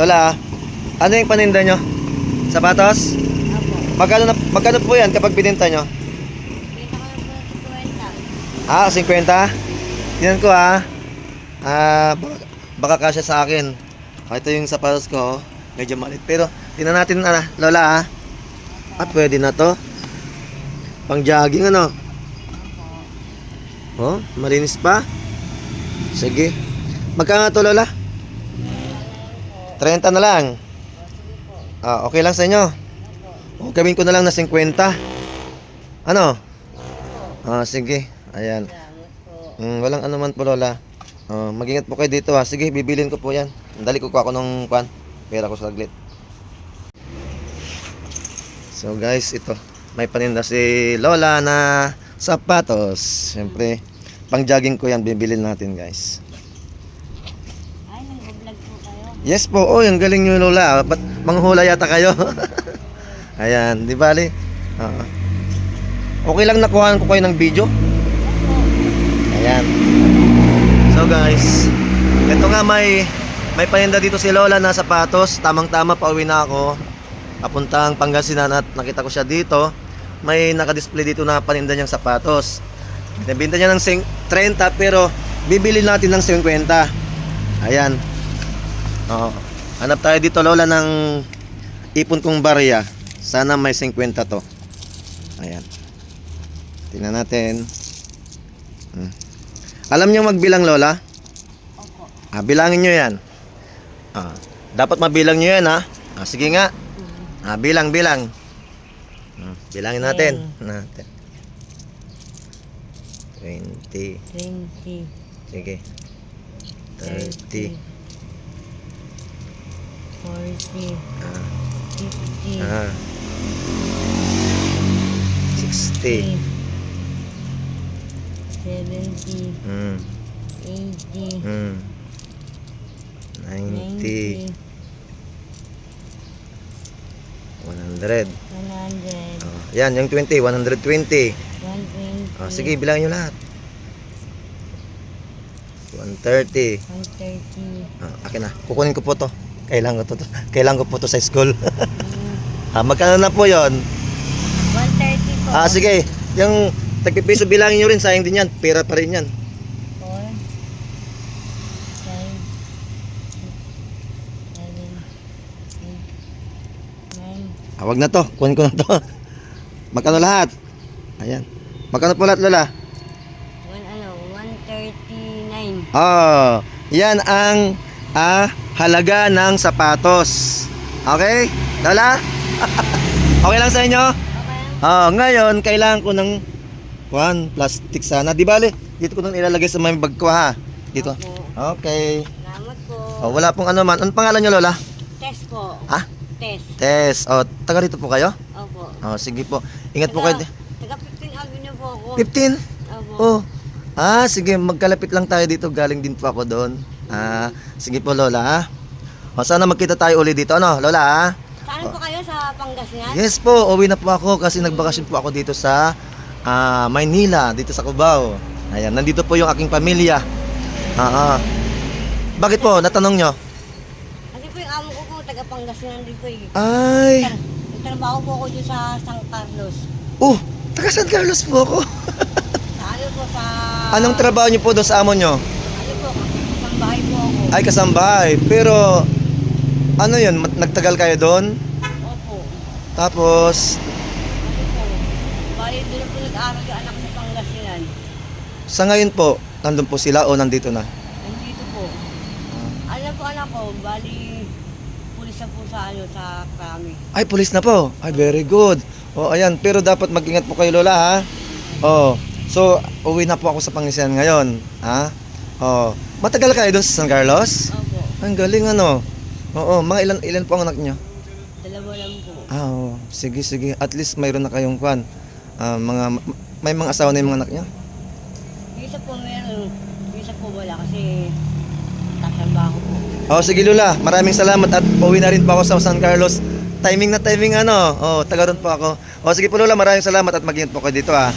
Lola, ano yung paninda nyo? Sapatos? Opo. Magkano, na, magkano po yan kapag bininta nyo? Kita ko lang po sa 20. Ah, 50? Tingnan ko ah. Ah, baka, baka kasya sa akin. Ah, ito yung sapatos ko. oh. Medyo malit. Pero, tingnan natin ah, Lola ah. Ah, pwede na to. Pang jogging ano. Oh, malinis pa. Sige. Magkano to Lola? 30 na lang. Ah, okay lang sa inyo. O, gawin ko na lang na 50. Ano? Ah, sige. Ayan. Mm, walang ano man po, Lola. Oh, mag-ingat po kayo dito ha. Sige, bibilin ko po yan. Dali ko ko ako ng kwan. Pera ko saglit. So guys, ito. May paninda si Lola na sapatos. Siyempre, pang jogging ko yan. Bibilin natin guys. Ay, nag-vlog po kayo. Yes po. Oh, yung galing nyo Lola. Ba't manghula yata kayo? Ayan, di bali? Oo. okay lang nakuhaan ko kayo ng video? Ayan. So guys, ito nga may may paninda dito si Lola na sapatos. Tamang-tama pauwi na ako. Papuntang Pangasinan at nakita ko siya dito. May naka-display dito na paninda niyang sapatos. Nabinta niya ng sing- 30 pero bibili natin ng 50. Ayan. Oo. Hanap tayo dito Lola ng ipon kong barya. Sana may 50 to. Ayan. Tingnan natin. Hmm. Alam niyo magbilang Lola? Opo. Ah, bilangin nyo yan. Ah, dapat mabilang nyo yan ha. Ah, sige nga. Ah, bilang, bilang. Hmm, bilangin natin. Natin. 20. 20. Sige. 30. 40. Ah, 50. ah. 60. 70. Hmm. 80. Hmm. 90. 90. 100. 100. Ah, yan, yung 20. 120. 120. Ah, sige, bilangin nyo lahat. 130. 130. Ah, akin na. Kukunin ko po to. Kailangan ko to. Kailangan ko po to sa school. ah, magkano na po yon? 130 po. Ah, sige. Yung tagpipiso bilangin nyo rin. Sayang din yan. Pera pa rin yan. 4. 5. 7. 8. 9. Ah, wag na to. Kunin ko na to. Magkano lahat? Ayan. Magkano po lahat, Lola? Oh, yan ang ah, halaga ng sapatos. Okay? Lola? okay lang sa inyo? Okay. Oh, ngayon, kailangan ko ng one plastic sana. Di bale, dito ko nang ilalagay sa may bag ko ha. Dito. Okay. Salamat po. Oh, wala pong ano man. Anong pangalan nyo, Lola? Test po. Ha? Test. Tess. Oh, taga rito po kayo? Opo. Oh, sige po. Ingat po kayo. Taga- Taga 15 Avenue po ako. 15? Opo. Oh. Ah, sige, magkalapit lang tayo dito. Galing din po ako doon. Ah, sige po, Lola, ha? O, sana magkita tayo uli dito, ano, Lola, ha? Saan po kayo sa Pangasinan? Yes po, uwi na po ako kasi nagbakasyon po ako dito sa ah, Maynila, dito sa Cubao. Ayan, nandito po yung aking pamilya. Ah, ah. Bakit po? Natanong nyo? Kasi po yung amo ko po, taga Pangasinan din po eh. Ay, Nagtrabaho po ako dyan sa San Carlos. oh, taga San Carlos po ako. Ano po sa... Anong trabaho nyo po doon sa amo nyo? Ano po, isang bahay po ako. Ay, kasambahay. Pero, ano yun, nagtagal kayo doon? Opo. Tapos, Ano po. Bali, doon po nag-aaral yung anak sa Pangasinan. sa ngayon po, nandun po sila o nandito na? Nandito po. Ano po anak ko, bali, pulis na po sa ano, sa krami. Ay, pulis na po. Ay, very good. O, ayan. Pero dapat mag-ingat po kayo, Lola, ha? O, so, uwi na po ako sa Pangasinan ngayon. Ha? O, matagal kayo doon sa San Carlos? Opo. Ang galing, ano? Oo, mga ilan, ilan po ang anak nyo? Dalawa lang po. Ah, oo. Sige, sige. At least mayroon na kayong kwan. Ah, mga, may mga asawa na yung mga anak? Yung isa po meron, yung isa po wala kasi tatrabaho po. O, sige, Lola. Maraming salamat at uwi na rin po ako sa San Carlos. Timing na timing, ano? O, taga ron po ako. O, sige po, Lola. Maraming salamat at mag-ingat po kayo dito, ha?